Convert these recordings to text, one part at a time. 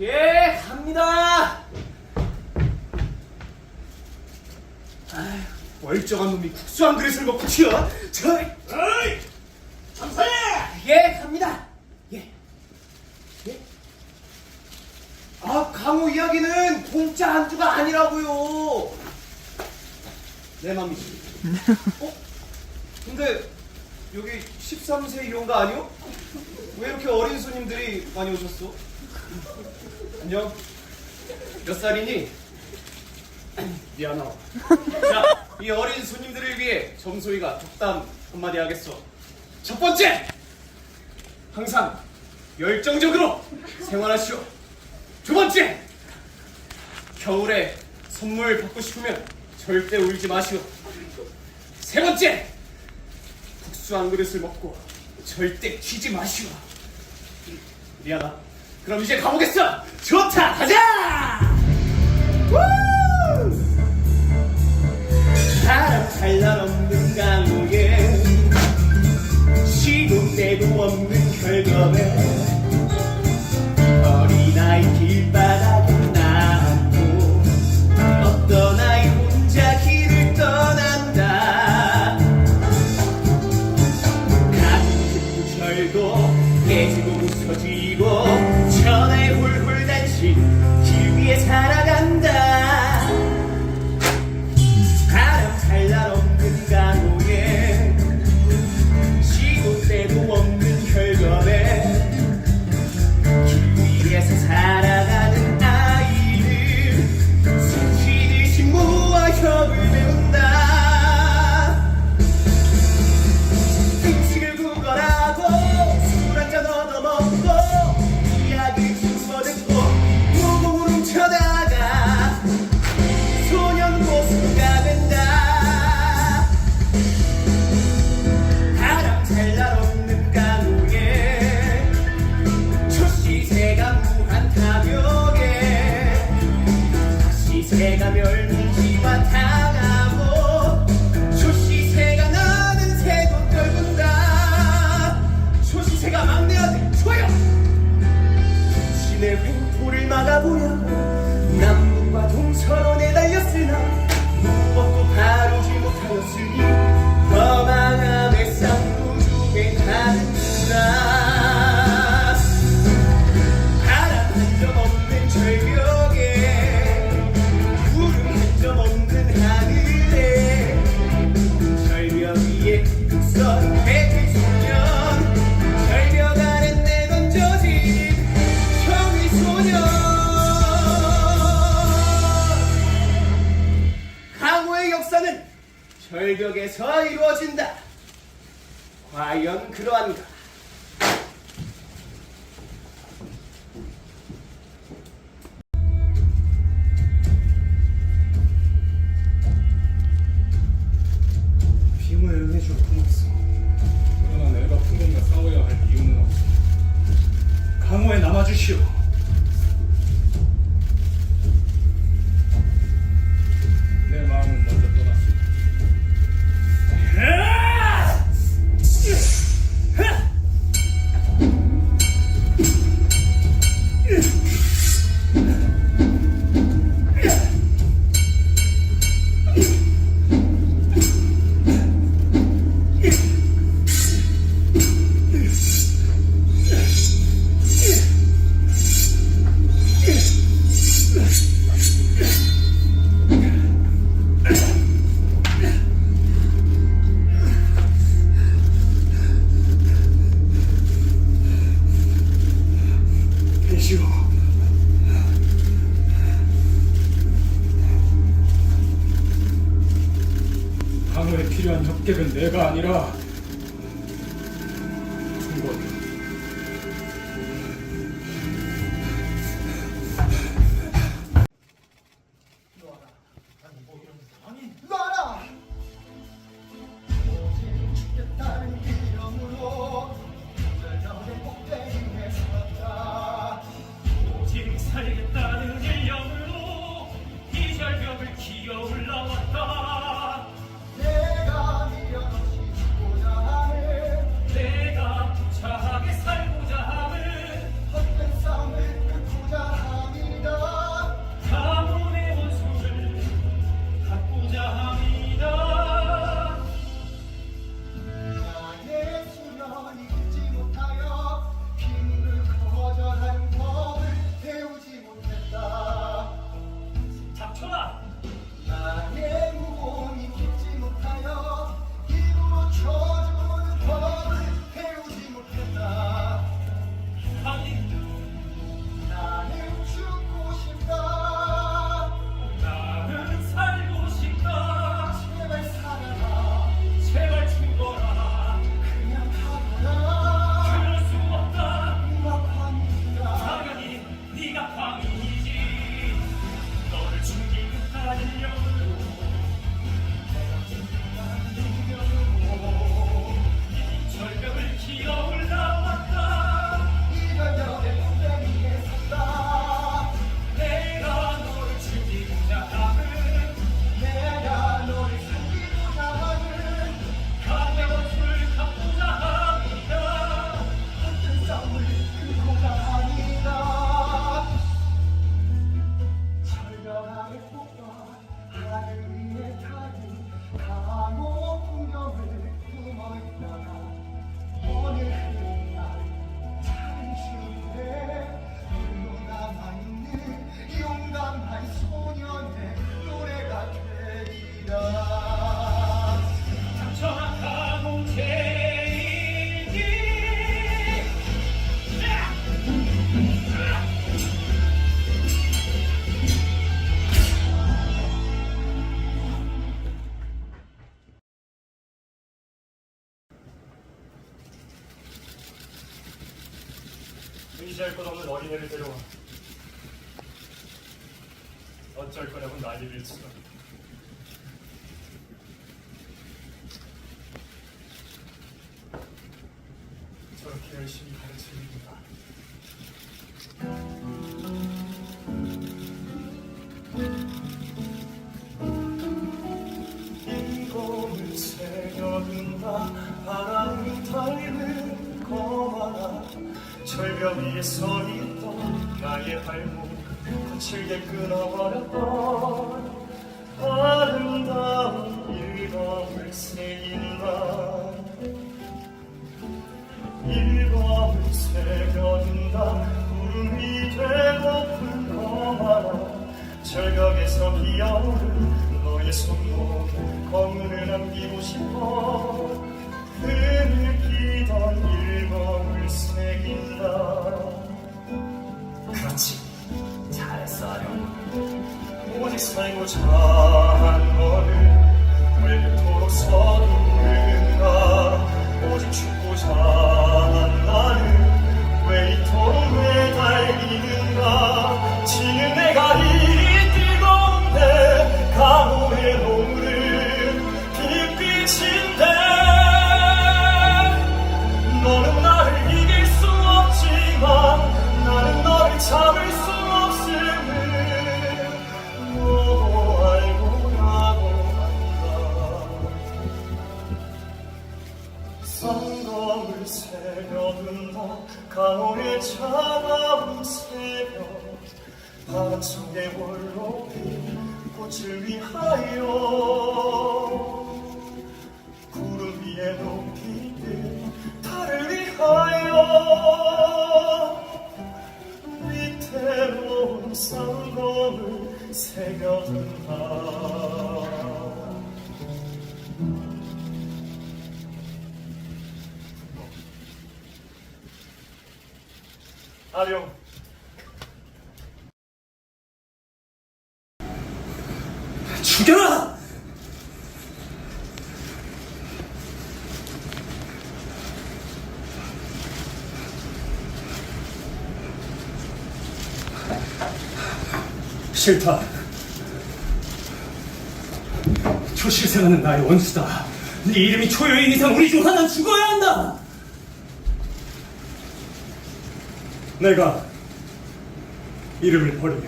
예, 갑니다. 아휴, 멀쩡한 놈이 국수 한 그릇을 먹고 튀어. 저, 어이, 잠사해. 예, 갑니다. 예, 예. 아, 강호 이야기는 공짜 안주가 아니라고요. 내 맘이지. 어? 근데 여기 13세 이용가 아니요? 왜 이렇게 어린 손님들이 많이 오셨어? 안녕. 몇 살이니? 미안하다. 자, 이 어린 손님들을 위해 정소희가 덕담 한마디 하겠어. 첫 번째! 항상 열정적으로 생활하시오. 두 번째! 겨울에 선물 받고 싶으면 절대 울지 마시오. 세 번째! 국수 한 그릇을 먹고 절대 튀지 마시오. 미안하다. 그럼 이제 가보겠어. 좋다. 가자. 우! 사람 잘날 없는 강호에 시도 때도 없는 결점에 어린아이 길바닥 시새가 멸망 협객은 내가 아니라 주저할 것 없는 어린애를 데려와. 어쩔 거냐고 난리를 치다. 저렇게 열심히 가르치는구나. 이곳은 새벽은 다 바람은 달리 위에 서 있던 나의 발목 거칠게 끊어버렸던 아름다운 일광을 새긴다 일광을 새겨둔다 구름이 되고픈 거만한 절벽에서 피어오른 너의 손목 검은을 남기고 싶어 그렇지 잘했어 아령 오직 살고자 한 너를 왜 그토록 서두른가 오직 죽고자 한 나를 왜 이토록 매달리는가 지는 내가 바람 속에 홀로 핀 꽃을 위하여 구름 위에 높이 뜬 달을 위하여 위태로운 성검을 새겨둔다. 아령 죽여라! 싫다. 초실생하는 나의 원수다. 네 이름이 초여인 이상 우리 중 하나는 죽어야 한다. 내가 이름을 버리면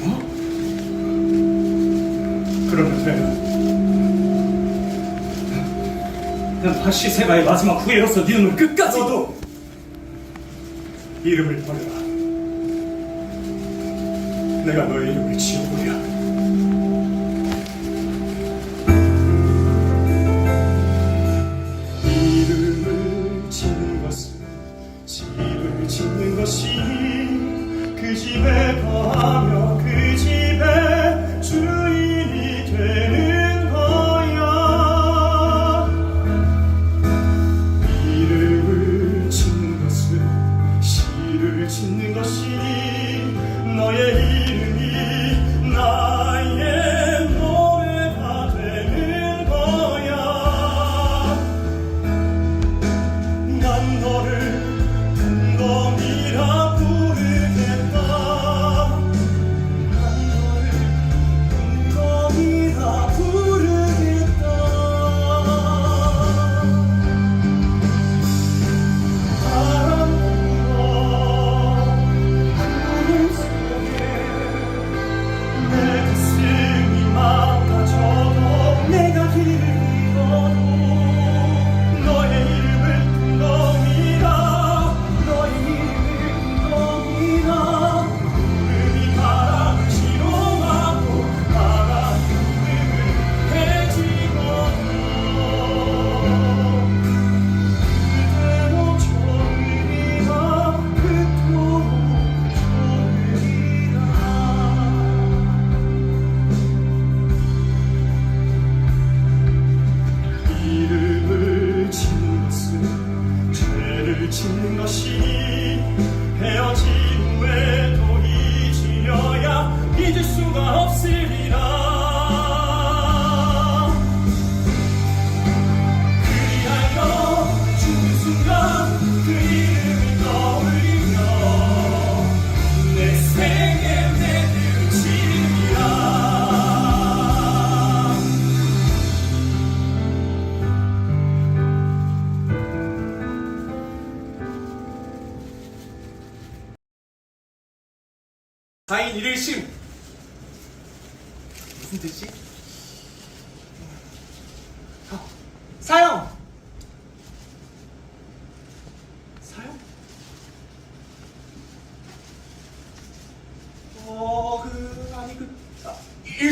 어? 그러면 내가 난 파시세가의 마지막 후예로서 네 놈을 끝까지 너도 이름을 버려라 내가 너의 이름을 지워버려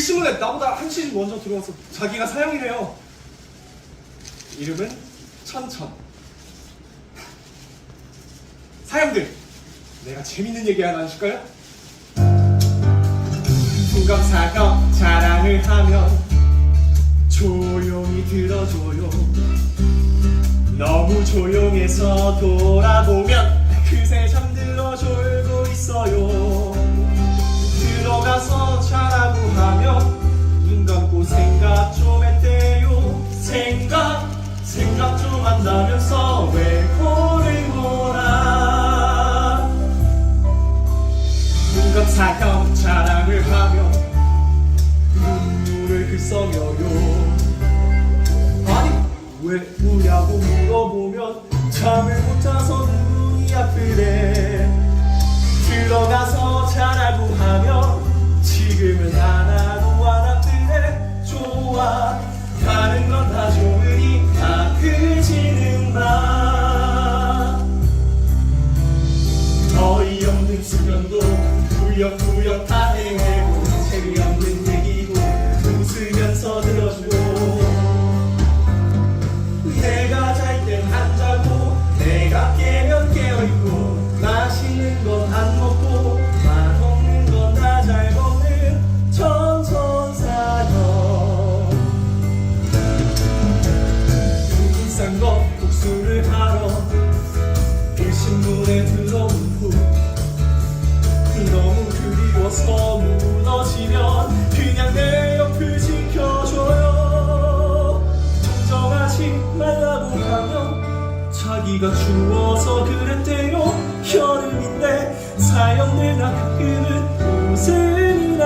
일심문에 나보다 한 시즌 먼저 들어와서 자기가 사형이래요. 이름은 천천. 사형들, 내가 재밌는 얘기 하나 해줄까요? 풍감사형 자랑을 하면 조용히 들어줘요 너무 조용해서 돌아보면 그새 잠들어 졸고 있어요 들어가서 자 하면 눈 감고 생각 좀 했대요. 생각 생각 좀 한다면서 왜 골아? 눈감 사형 자랑을 하며 눈물을 글썽여요. 아니 왜 우냐고 물어보면 잠을 못 자서 눈이 아프대. 들어가서 자라고 하면 지 그리워서 무너지면 그냥 내 옆을 지켜줘요. 정정하지 말라고 하면 자기가 추워서 그랬대요. 여름인데 사형내나 가끔은 옷을